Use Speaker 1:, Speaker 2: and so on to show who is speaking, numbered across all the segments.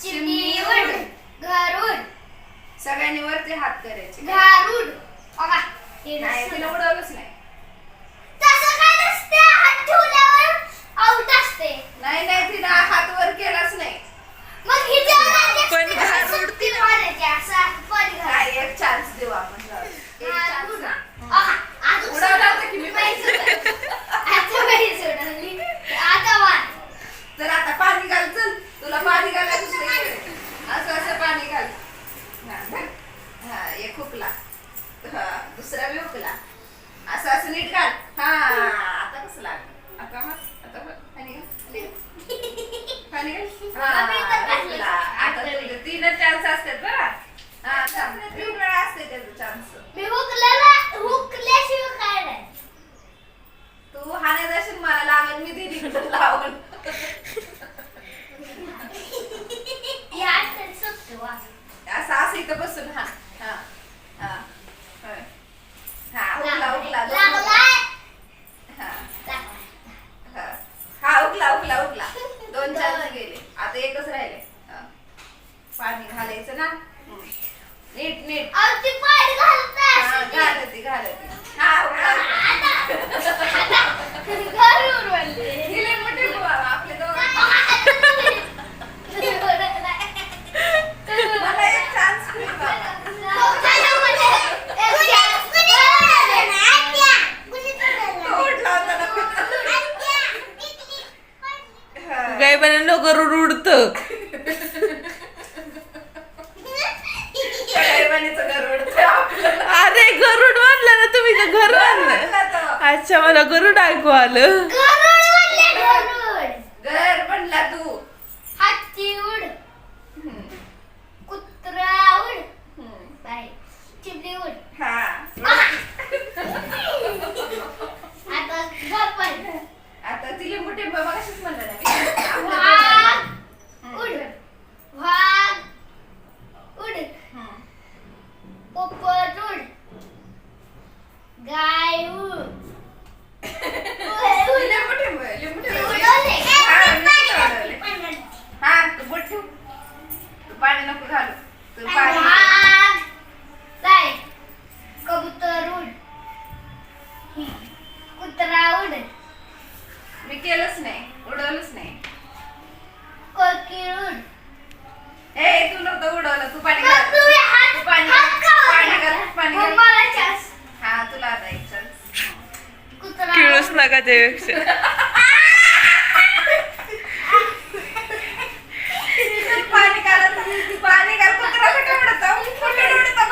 Speaker 1: चिमणीवर घरून
Speaker 2: सगळ्यांनी वरती हात करायचे.
Speaker 1: घारून
Speaker 2: नाही तिला उडवलं बस नीट काढ हा. आता कसं लागलं? आता आता बघ. तीनच चान्स असतात बरं. असते त्याचा चान्स
Speaker 1: मी नाही.
Speaker 2: तू मला लागेल मी
Speaker 1: दिली
Speaker 2: असं असं इथं बसून हा हा. दोन चार गेले. आता एकच राहिले. पाणी घालायचं ना? नीट नीट.
Speaker 1: घालत
Speaker 2: घालत.
Speaker 3: साहेबांना लवकर उडत अरे गरुड म्हणला ना तुम्ही तर घर अच्छा मला गरुड ऐकू आलं.
Speaker 2: तू.
Speaker 1: उड. कुत्रा उड. आता
Speaker 2: आता तिले मोठे बाबा कसे नव्हता उडवला तू पाणी घाल. हा तुला आता एक chance.
Speaker 3: किळूच नका त्यापेक्षा
Speaker 2: पाणी घालत- पाणी घाल. कुत्रा कुठे उडतो? कुठे उडतो?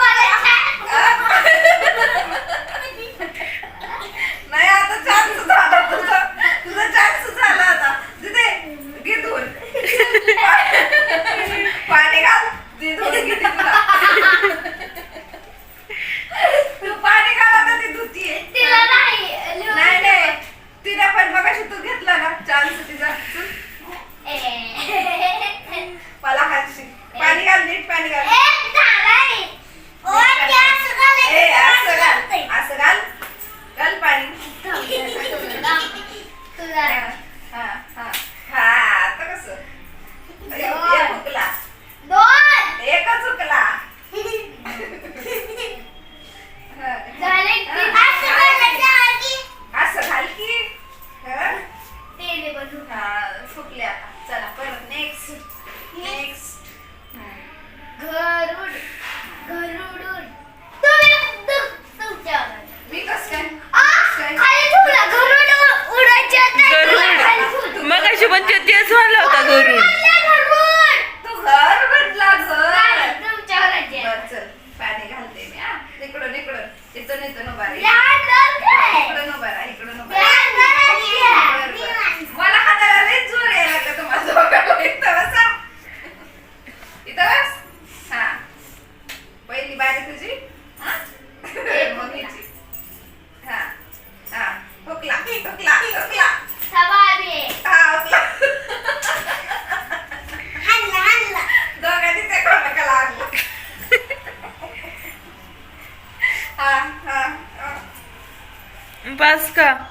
Speaker 3: ласка.